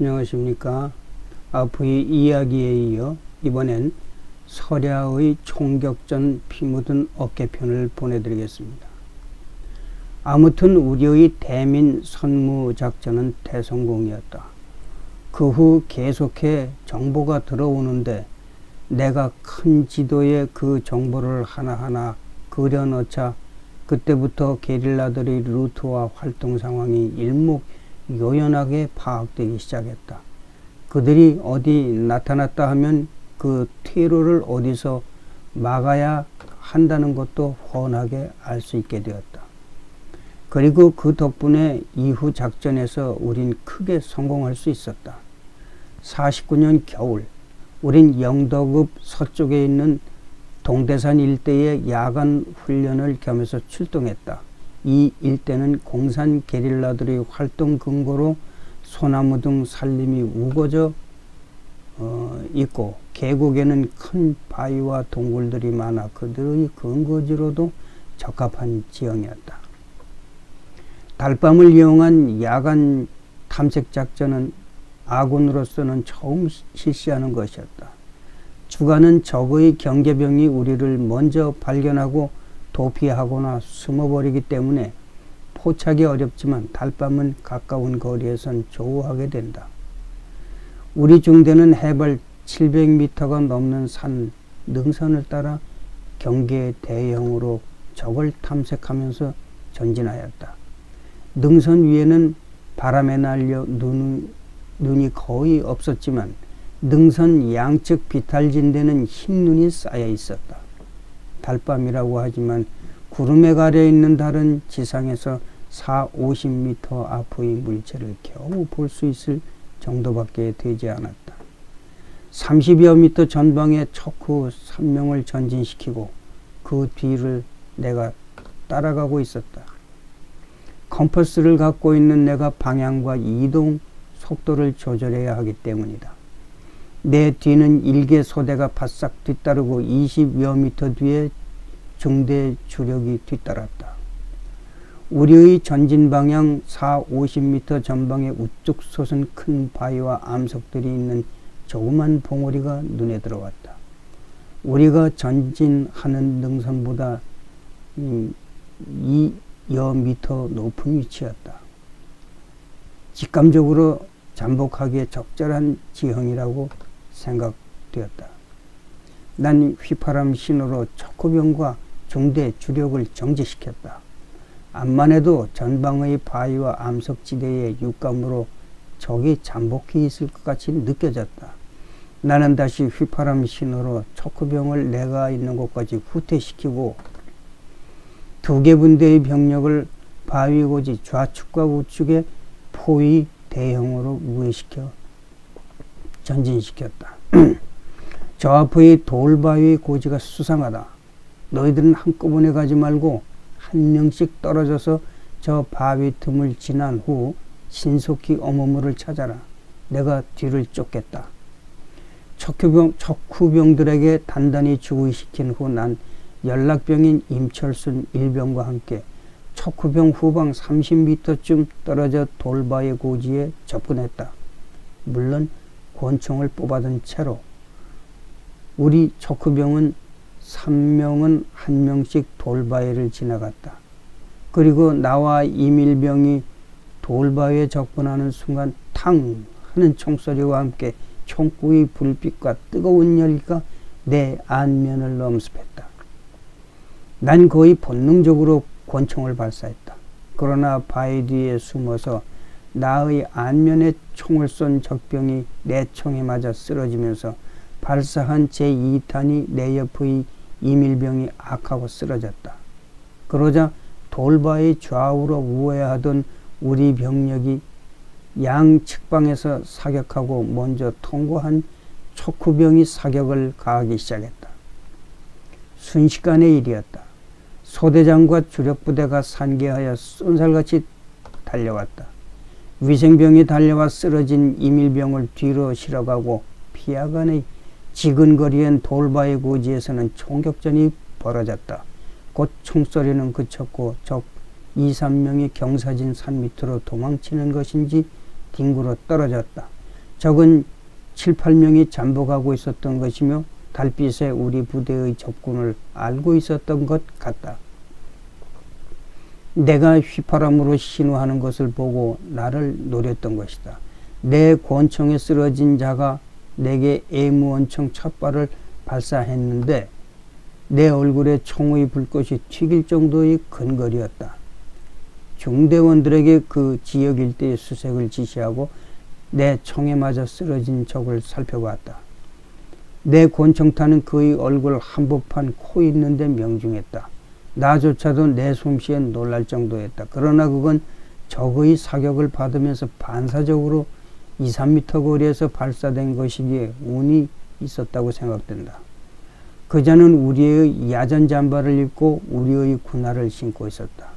안녕하십니까. 아프의 이야기에 이어 이번엔 설야의 총격전 피 묻은 어깨편을 보내드리겠습니다. 아무튼 우리의 대민 선무 작전은 대성공이었다. 그 후 계속해 정보가 들어오는데 내가 큰 지도에 그 정보를 하나하나 그려넣자 그때부터 게릴라들의 루트와 활동 상황이 일목 요연하게 파악되기 시작했다. 그들이 어디 나타났다 하면 그 퇴로를 어디서 막아야 한다는 것도 훤하게 알 수 있게 되었다. 그리고 그 덕분에 이후 작전에서 우린 크게 성공할 수 있었다. 49년 겨울, 우린 영덕읍 서쪽에 있는 동대산 일대에 야간 훈련을 겸해서 출동했다. 이 일대는 공산 게릴라들의 활동 근거로 소나무 등 산림이 우거져 어, 있고 계곡에는 큰 바위와 동굴들이 많아 그들의 근거지로도 적합한 지형이었다. 달밤을 이용한 야간 탐색 작전은 아군으로서는 처음 실시하는 것이었다. 주가는 적의 경계병이 우리를 먼저 발견하고 도피하거나 숨어버리기 때문에 포착이 어렵지만 달밤은 가까운 거리에선 조우하게 된다. 우리 중대는 해발 700m가 넘는 산 능선을 따라 경계 대형으로 적을 탐색하면서 전진하였다. 능선 위에는 바람에 날려 눈, 눈이 거의 없었지만 능선 양측 비탈진 데는 흰 눈이 쌓여 있었다. 달밤이라고 하지만 구름에 가려 있는 달은 지상에서 4, 50m 앞의 물체를 겨우 볼 수 있을 정도밖에 되지 않았다. 30여 미터 전방에 척후 3명을 전진시키고 그 뒤를 내가 따라가고 있었다. 컴퍼스를 갖고 있는 내가 방향과 이동 속도를 조절해야 하기 때문이다. 내 뒤는 일개 소대가 바싹 뒤따르고 20여 미터 뒤에 중대 주력이 뒤따랐다. 우리의 전진 방향 4, 50m 전방에 우뚝 솟은 큰 바위와 암석들이 있는 조그만 봉우리가 눈에 들어왔다. 우리가 전진하는 능선보다 2여 미터 높은 위치였다. 직감적으로 잠복하기에 적절한 지형이라고 생각되었다. 난 휘파람 신호로 척후병과 중대 주력을 정지시켰다. 암만 해도 전방의 바위와 암석지대의 육감으로 적이 잠복해 있을 것 같이 느껴졌다. 나는 다시 휘파람 신호로 척후병을 내가 있는 곳까지 후퇴시키고 두 개 분대의 병력을 바위 고지 좌측과 우측에 포위 대형으로 우회시켜 전진시켰다. 저 앞의 돌바위 고지가 수상하다. 너희들은 한꺼번에 가지 말고 한 명씩 떨어져서 저 바위 틈을 지난 후 신속히 어머무를 찾아라. 내가 뒤를 쫓겠다. 척후병, 척후병들에게 단단히 주의시킨 후 난 연락병인 임철순 일병과 함께 척후병 후방 30m쯤 떨어져 돌바위 고지에 접근했다. 물론 권총을 뽑아둔 채로 우리 척후병은 3명은 한 명씩 돌바위를 지나갔다. 그리고 나와 이밀병이 돌바위에 접근하는 순간 탕 하는 총소리와 함께 총구의 불빛과 뜨거운 열기가 내 안면을 엄습했다. 난 거의 본능적으로 권총을 발사했다. 그러나 바위 뒤에 숨어서 나의 안면에 총을 쏜 적병이 내 총에 맞아 쓰러지면서 발사한 제2탄이 내 옆의 이밀병이 악하고 쓰러졌다. 그러자 돌바위 좌우로 우회하던 우리 병력이 양 측방에서 사격하고 먼저 통과한 촉후병이 사격을 가하기 시작했다. 순식간의 일이었다. 소대장과 주력부대가 산계하여 쏜살같이 달려왔다. 위생병이 달려와 쓰러진 이밀병을 뒤로 실어가고 피하간의 지근거리엔 돌바위 고지에서는 총격전이 벌어졌다. 곧 총소리는 그쳤고 적 2, 3명이 경사진 산 밑으로 도망치는 것인지 뒹굴어 떨어졌다. 적은 7, 8명이 잠복하고 있었던 것이며 달빛에 우리 부대의 접근을 알고 있었던 것 같다. 내가 휘파람으로 신호하는 것을 보고 나를 노렸던 것이다. 내 권총에 쓰러진 자가 내게 애무원총 첫 발을 발사했는데 내 얼굴에 총의 불꽃이 튀길 정도의 근거리였다. 중대원들에게 그 지역 일대의 수색을 지시하고 내 총에 맞아 쓰러진 적을 살펴봤다. 내 권총탄은 그의 얼굴 한복판 코 있는데 명중했다. 나조차도 내 솜씨에 놀랄 정도였다. 그러나 그건 적의 사격을 받으면서 반사적으로 2, 3미터 거리에서 발사된 것이기에 운이 있었다고 생각된다. 그자는 우리의 야전 잠바를 입고 우리의 군화를 신고 있었다.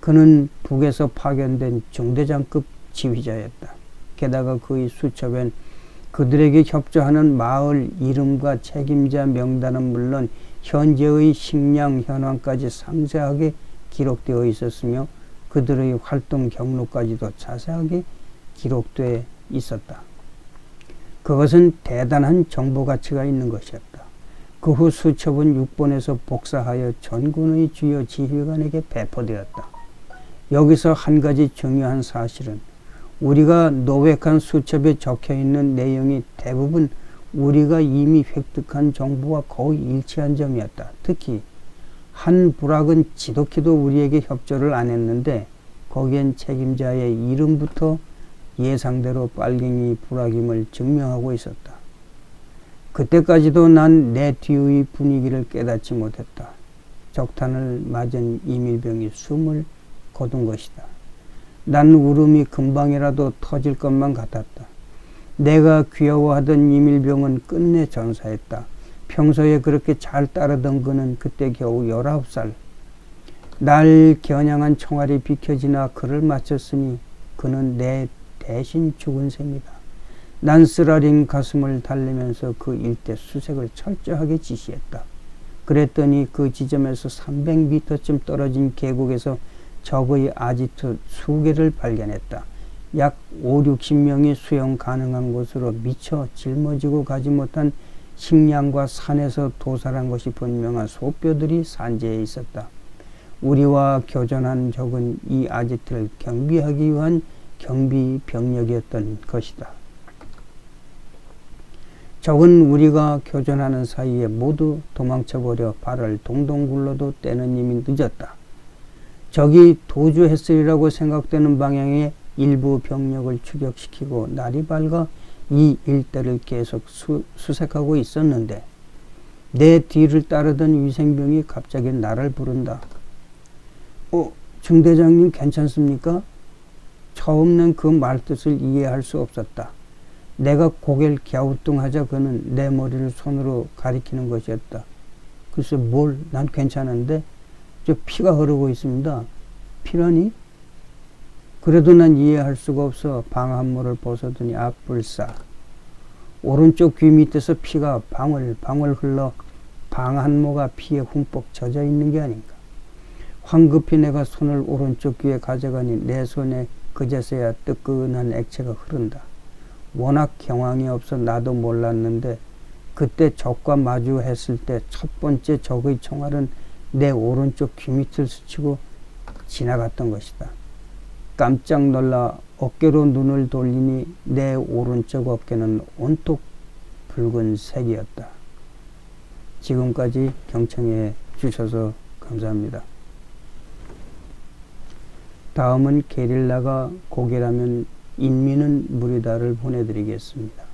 그는 북에서 파견된 중대장급 지휘자였다. 게다가 그의 수첩엔 그들에게 협조하는 마을 이름과 책임자 명단은 물론 현재의 식량 현황까지 상세하게 기록되어 있었으며 그들의 활동 경로까지도 자세하게 기록되어 있었다. 그것은 대단한 정보 가치가 있는 것이었다. 그 후 수첩은 6번에서 복사하여 전군의 주요 지휘관에게 배포되었다. 여기서 한 가지 중요한 사실은 우리가 노획한 수첩에 적혀 있는 내용이 대부분 우리가 이미 획득한 정보와 거의 일치한 점이었다. 특히 한 부락은 지독히도 우리에게 협조를 안 했는데 거기엔 책임자의 이름부터 예상대로 빨갱이 부락임을 증명하고 있었다. 그때까지도 난 내 뒤의 분위기를 깨닫지 못했다. 적탄을 맞은 이밀병이 숨을 거둔 것이다. 난 울음이 금방이라도 터질 것만 같았다. 내가 귀여워하던 이밀병은 끝내 전사했다. 평소에 그렇게 잘 따르던 그는 그때 겨우 19살. 날 겨냥한 총알이 비켜지나 그를 맞췄으니 그는 내 대신 죽은 셈이다. 난 쓰라린 가슴을 달래면서 그 일대 수색을 철저하게 지시했다. 그랬더니 그 지점에서 300m쯤 떨어진 계곡에서 적의 아지트 수개를 발견했다. 약 5, 60명이 수영 가능한 곳으로 미처 짊어지고 가지 못한 식량과 산에서 도살한 것이 분명한 소뼈들이 산재해 있었다. 우리와 교전한 적은 이 아지트를 경비하기 위한 경비 병력이었던 것이다. 적은 우리가 교전하는 사이에 모두 도망쳐버려 발을 동동 굴러도 때는 이미 늦었다. 적이 도주했으리라고 생각되는 방향에 일부 병력을 추격시키고 날이 밝아 이 일대를 계속 수, 수색하고 있었는데 내 뒤를 따르던 위생병이 갑자기 나를 부른다. 어, 중대장님 괜찮습니까? 처음엔 그 말뜻을 이해할 수 없었다. 내가 고개를 갸우뚱하자 그는 내 머리를 손으로 가리키는 것이었다. 글쎄 뭘, 난 괜찮은데 저 피가 흐르고 있습니다. 피라니? 그래도 난 이해할 수가 없어 방한모를 벗어더니 악불사. 오른쪽 귀 밑에서 피가 방울 방울 흘러 방한모가 피에 흠뻑 젖어 있는 게 아닌가. 황급히 내가 손을 오른쪽 귀에 가져가니 내 손에 그제서야 뜨끈한 액체가 흐른다. 워낙 경황이 없어 나도 몰랐는데 그때 적과 마주했을 때 첫 번째 적의 총알은 내 오른쪽 귀 밑을 스치고 지나갔던 것이다. 깜짝 놀라 어깨로 눈을 돌리니 내 오른쪽 어깨는 온통 붉은색이었다. 지금까지 경청해 주셔서 감사합니다. 다음은 게릴라가 고개라면 인민은 무리다를 보내드리겠습니다.